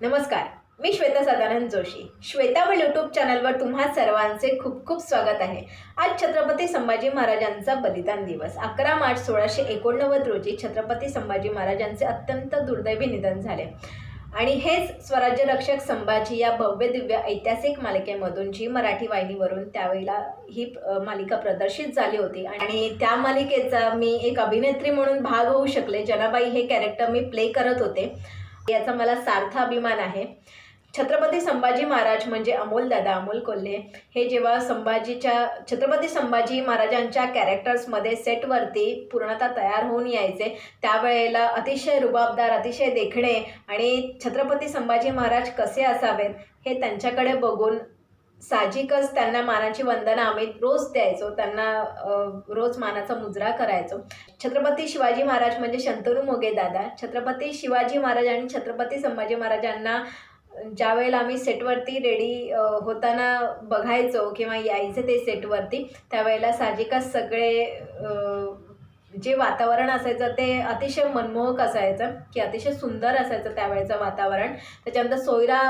नमस्कार मी श्वेता सदानंद जोशी. श्वेतावळ यूट्यूब चॅनलवर तुम्हा सर्वांचे खूप खूप स्वागत आहे. आज छत्रपती संभाजी महाराजांचा बलिदान दिवस. अकरा मार्च सोळाशे एकोणनव्वद रोजी छत्रपती संभाजी महाराजांचे अत्यंत दुर्दैवी निधन झाले. आणि हेच स्वराज्य रक्षक संभाजी या भव्य दिव्य ऐतिहासिक मालिकेमधून जी मराठी वाहिनीवरून त्यावेळेला ही मालिका प्रदर्शित झाली होती. आणि त्या मालिकेचा मी एक अभिनेत्री म्हणून भाग होऊ शकले. जनाबाई हे कॅरेक्टर मी प्ले करत होते. याचा मला सार्थ अभिमान आहे. छत्रपती संभाजी महाराज म्हणजे अमोल दादा अमोल कोल्हे हे जेव्हा संभाजीच्या छत्रपती संभाजी महाराजांच्या कॅरेक्टर्समध्ये सेटवरती पूर्णतः तयार होऊन यायचे त्यावेळेला अतिशय रुबाबदार अतिशय देखणे आणि छत्रपती संभाजी महाराज कसे असावेत हे त्यांच्याकडे बघून साहजिकच त्यांना मानाची वंदना आम्ही रोज द्यायचो त्यांना रोज मानाचा मुजरा करायचो. छत्रपती शिवाजी महाराज म्हणजे शंतनू मोगे दादा. छत्रपती शिवाजी महाराज आणि छत्रपती संभाजी महाराजांना ज्या वेळेला आम्ही सेटवरती रेडी होताना बघायचो किंवा यायचे ते सेटवरती त्यावेळेला साहजिकच सगळे जे वातावरण असायचं ते अतिशय मनमोहक असायचं की अतिशय सुंदर असायचं त्यावेळेचं वातावरण. त्याच्यानंतर सोयरा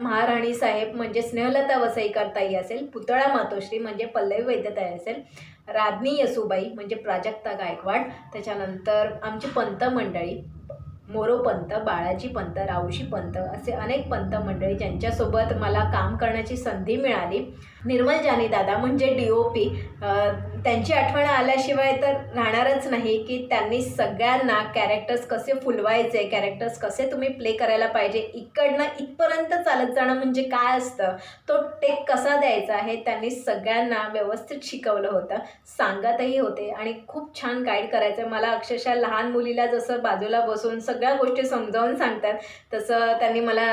महाराणी साहेब म्हणजे स्नेहलता वसईकरताई असेल पुतळा मातोश्री म्हणजे पल्लवी वैद्यताई असेल राज्ञी यसुबाई म्हणजे प्राजक्ता गायकवाड त्याच्यानंतर आमची पंत मंडळी मोरो पंत बाळाजी पंत रावशी पंत असे अनेक पंत मंडळी ज्यांच्यासोबत मला काम करण्याची संधी मिळाली. निर्मल जानी दादा म्हणजे डी ओ पी त्यांची आठवण आल्याशिवाय तर राहणारच नाही की त्यांनी सगळ्यांना कॅरेक्टर्स कसे फुलवायचे कॅरेक्टर्स कसे तुम्ही प्ले करायला पाहिजे इकडनं इथपर्यंत चालत जाणं म्हणजे काय असतं तो टेक कसा द्यायचा हे त्यांनी सगळ्यांना व्यवस्थित शिकवलं होतं सांगतही होते आणि खूप छान गाईड करायचं. मला अक्षरशः लहान मुलीला जसं बाजूला बसून सगळ्या गोष्टी समजावून सांगतात तसं त्यांनी मला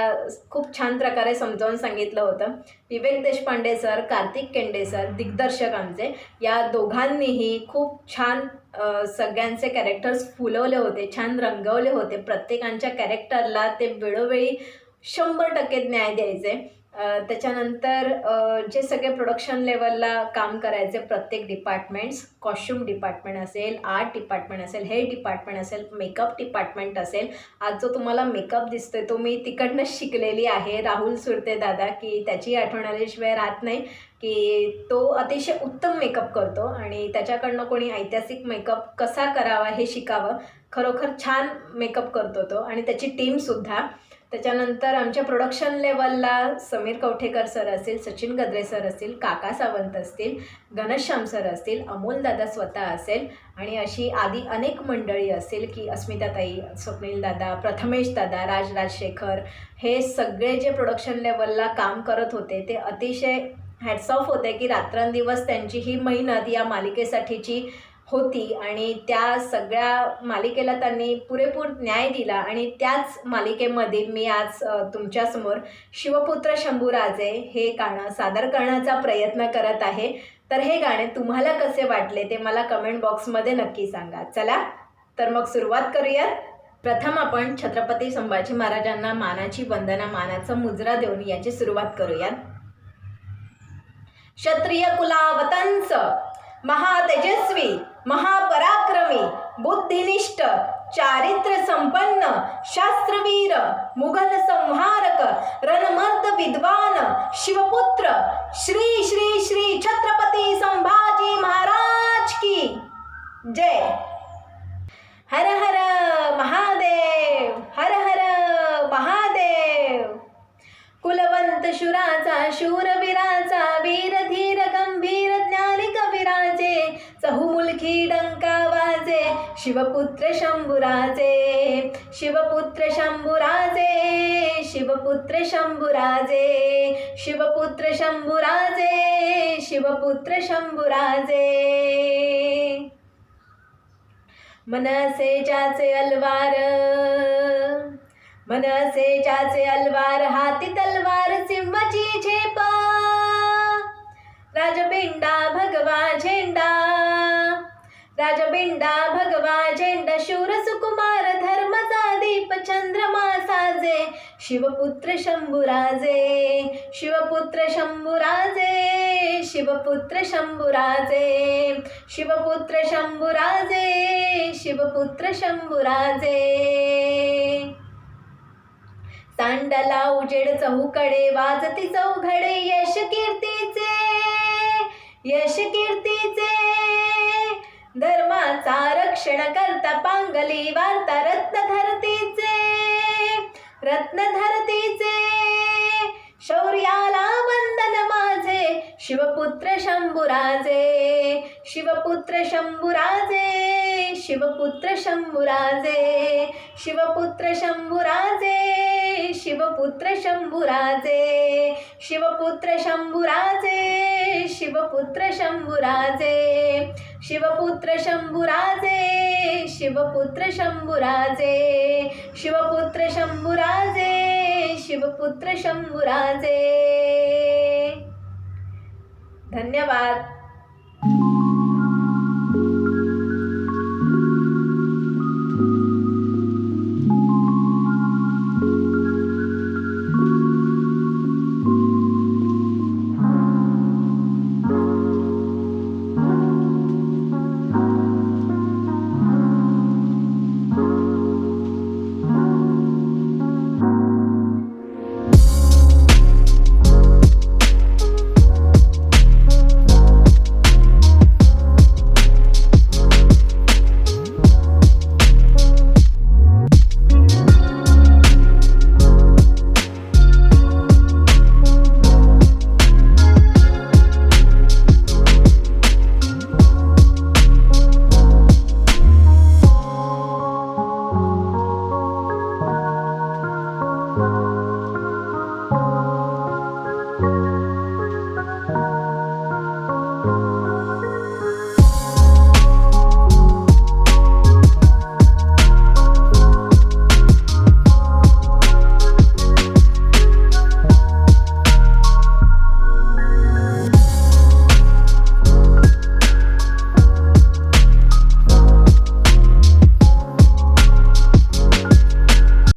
खूप छान प्रकारे समजावून सांगितलं होतं. विवेक देशपांडे सर कार्तिक केंडे सर दिग्दर्शक आमचे या दोघांनीही खूप छान सगळ्यांचे कॅरेक्टर्स फुलवले होते छान रंगवले होते. प्रत्येकांच्या कॅरेक्टरला ते वेळोवेळी शंभर टक्के न्याय द्यायचे. त्याच्यानंतर जे सगळे प्रोडक्शन लेवलला काम करायचे प्रत्येक डिपार्टमेंट्स कॉस्ट्युम डिपार्टमेंट असेल आर्ट डिपार्टमेंट असेल हेअर डिपार्टमेंट असेल मेकअप डिपार्टमेंट असेल. आज जो तुम्हाला मेकअप दिसतोय तो मी तिकडनंच शिकलेली आहे. राहुल सुरते दादा की त्याची आठवण आल्याशिवाय राहत नाही. की तो अतिशय उत्तम मेकअप करतो आणि त्याच्याकडनं कोणी ऐतिहासिक मेकअप कसा करावा हे शिकावं खरोखर छान मेकअप करतो तो आणि त्याची टीमसुद्धा त्याच्यानंतर आमच्या प्रोडक्शन लेवलला समीर कवठेकर सर असतील सचिन गद्रे सर असतील काका सावंत असतील घनश्याम सर असतील अमोलदादा स्वतः असेल आणि अशी आदी अनेक मंडळी असेल की अस्मिताताई स्वप्नील दादा प्रथमेश दादा राज हे सगळे जे प्रोडक्शन लेवलला काम करत होते ते अतिशय हॅट्स ऑफ होते की रात्रंदिवस त्यांची ही मेहनत या मालिकेसाठीची होती आणि त्या सगळ्या मालिकेला त्यांनी पुरेपूर न्याय दिला आणि त्याच मालिकेमध्ये मी आज तुमच्यासमोर शिवपुत्र शंभूराजे हे गाणं सादर करण्याचा प्रयत्न करत आहे. तर हे गाणे तुम्हाला कसे वाटले ते मला कमेंट बॉक्समध्ये नक्की सांगा. चला तर मग सुरुवात करूयात. प्रथम आपण छत्रपती संभाजी महाराजांना मानाची वंदना मानाचा मुजरा देऊन याची सुरुवात करूयात. क्षत्रिय कुलावतंस महातेजस्वी महापराक्रमी बुद्धिनिष्ठ चारित्र्य संपन्न शास्त्रवीर मुघल संहारक रणमर्द विद्वान शिवपुत्र श्री श्री श्री छत्रपती संभाजी महाराज की. जय. हर हर महादेव हर हर महादेव. कुलवंत शुराचा शूरवीराचा शिवपुत्र शंभुराजे शिवपुत्र शंभुराजे शिवपुत्र शंभुराजे शिवपुत्र शंभुराजे शिवपुत्र शंभुराजे. मनसे ज्याचे अलवार मनसे ज्याचे अलवार हाती तलवार सिंहाची झेप. राजबिंडा भगवा झेंडा राजबिंडा भगवा झेंडा शूर सुकुमार धर्मचा दीप चंद्रमा साजे शिवपुत्र शंभुराजे शिवपुत्र शंभुराजे शिवपुत्र शंभुराजे शिवपुत्र शंभुराजे शिवपुत्र शंभुराजे. तांडला उजेड चौकडे वाजती चौघडे यश कीर्तीचे यश कीर्तीचे धर्माचा रक्षण करता पांगली वार्ता रत्न धरतीचे रत्न धरतीचे शौर्याला वंदन माझे. शिवपुत्र शंभुराजे. शिवपुत्र शंभुराजे. शिवपुत्र शंभुराजे. शिवपुत्र शंभुराजे. शिवपुत्र शंभुराजे. शिवपुत्र शंभुराजे. शिवपुत्र शंभुराजे. शिवपुत्र शंभुराजे शिवपुत्र शंभुराजे शिवपुत्र शंभुराजे शिवपुत्र शंभुराजे. धन्यवाद.